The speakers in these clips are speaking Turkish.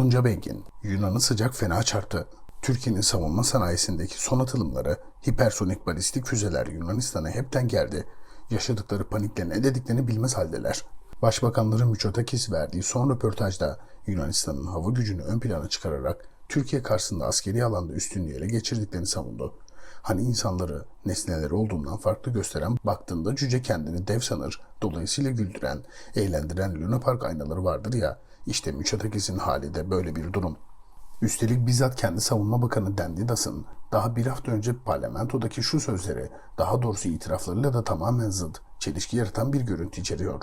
Tunca Bengin, Yunan'ı sıcak fena çarptı. Türkiye'nin savunma sanayisindeki son atılımları, hipersonik balistik füzeler Yunanistan'a hepten geldi. Yaşadıkları panikle ne dediklerini bilmez haldeler. Başbakanları Mitsotakis verdiği son röportajda Yunanistan'ın hava gücünü ön plana çıkararak Türkiye karşısında askeri alanda üstünlüğü ele geçirdiklerini savundu. Hani insanları nesneleri olduğundan farklı gösteren baktığında cüce kendini dev sanır, dolayısıyla güldüren, eğlendiren Luna Park aynaları vardır ya, işte Mitsotakis'in hali de böyle bir durum. Üstelik bizzat kendi savunma bakanı Dendidas'ın daha bir hafta önce parlamentodaki şu sözleri, daha doğrusu itiraflarıyla da tamamen zıt, çelişki yaratan bir görüntü içeriyor.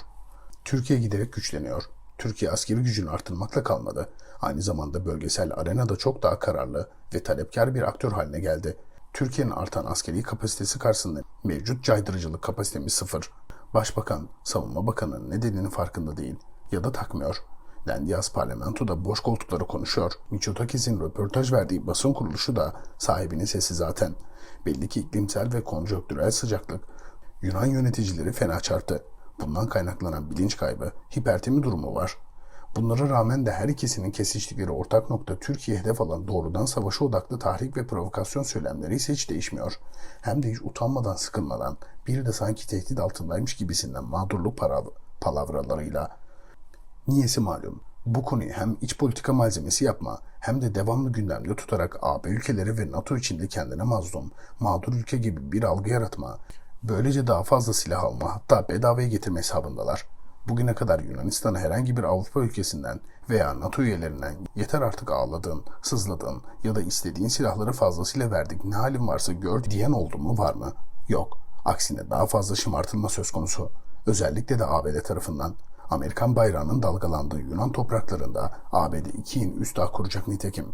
Türkiye giderek güçleniyor. Türkiye askeri gücünü artırmakla kalmadı. Aynı zamanda bölgesel arenada çok daha kararlı ve talepkar bir aktör haline geldi. Türkiye'nin artan askeri kapasitesi karşısında mevcut caydırıcılık kapasitemiz sıfır. Başbakan, savunma bakanı ne dediğinin farkında değil ya da takmıyor. Lendias parlamentoda boş koltukları konuşuyor. Mitsotakis'in röportaj verdiği basın kuruluşu da sahibinin sesi zaten. Belli ki iklimsel ve konjonktürel sıcaklık Yunan yöneticileri fena çarptı. Bundan kaynaklanan bilinç kaybı, hipertemi durumu var. Bunlara rağmen de her ikisinin kesiştikleri ortak nokta Türkiye hedef alan doğrudan savaşa odaklı tahrik ve provokasyon söylemleri ise hiç değişmiyor. Hem de hiç utanmadan sıkılmadan bir de sanki tehdit altındaymış gibisinden mağdurluk palavralarıyla Niyesi malum. Bu konuyu hem iç politika malzemesi yapma hem de devamlı gündemde tutarak AB ülkeleri ve NATO içinde kendine mazlum, mağdur ülke gibi bir algı yaratma, böylece daha fazla silah alma hatta bedavaya getirme hesabındalar. Bugüne kadar Yunanistan'a herhangi bir Avrupa ülkesinden veya NATO üyelerinden yeter artık ağladın, sızladın ya da istediğin silahları fazlasıyla verdik ne halin varsa gör diyen oldu mu var mı? Yok. Aksine daha fazla şımartılma söz konusu. Özellikle de ABD tarafından. Amerikan bayrağının dalgalandığı Yunan topraklarında ABD iki in üst dağ kuracak nitekim.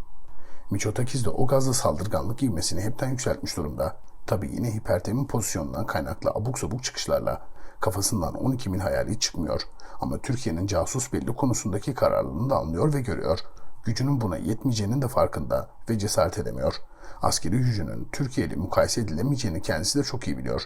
Mitsotakis de o gazlı saldırganlık ivmesini hepten yükseltmiş durumda. Tabi yine hipertemin pozisyonundan kaynaklı abuk sabuk çıkışlarla. Kafasından 12 mil hayali çıkmıyor. Ama Türkiye'nin casus belli konusundaki kararlılığını da anlıyor ve görüyor. Gücünün buna yetmeyeceğinin de farkında ve cesaret edemiyor. Askeri gücünün Türkiye ile mukayese edilemeyeceğini kendisi de çok iyi biliyor.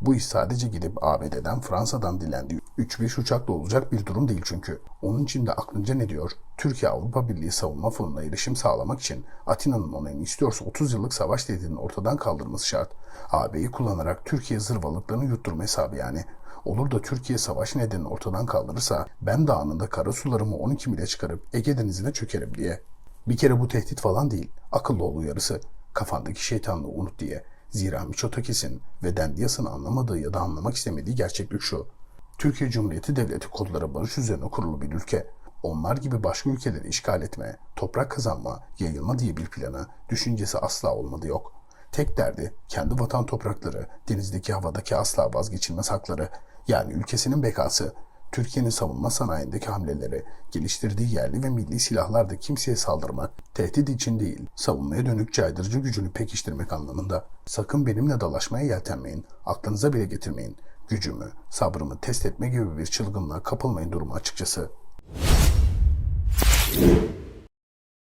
Bu iş sadece gidip ABD'den Fransa'dan dilendiği 3-5 uçakla olacak bir durum değil çünkü. Onun için de aklınca ne diyor? Türkiye Avrupa Birliği savunma fonuna erişim sağlamak için Atina'nın onayını istiyorsa 30 yıllık savaş tehdidini ortadan kaldırması şart. AB'yi kullanarak Türkiye zırvalıklarını yutturma hesabı yani. Olur da Türkiye savaş nedenini ortadan kaldırırsa ben de anında kara sularımı 12 mile çıkarıp Ege Denizi'ne çökerim diye. Bir kere bu tehdit falan değil. Akıllı ol uyarısı. Kafandaki şeytanlığı unut diye. Zira Mitsotakis'in ve Dendias'ın anlamadığı ya da anlamak istemediği gerçeklik şu. Türkiye Cumhuriyeti Devleti kodları barış üzerine kurulu bir ülke. Onlar gibi başka ülkeleri işgal etme, toprak kazanma, yayılma diye bir planı, düşüncesi asla olmadı yok. Tek derdi kendi vatan toprakları, denizdeki havadaki asla vazgeçilmez hakları, yani ülkesinin bekası, Türkiye'nin savunma sanayindeki hamleleri, geliştirdiği yerli ve milli silahlarda kimseye saldırmak, tehdit için değil, savunmaya dönük caydırıcı gücünü pekiştirmek anlamında. Sakın benimle dalaşmaya yeltenmeyin, aklınıza bile getirmeyin. Gücümü, sabrımı test etme gibi bir çılgınlığa kapılmayın durumu açıkçası.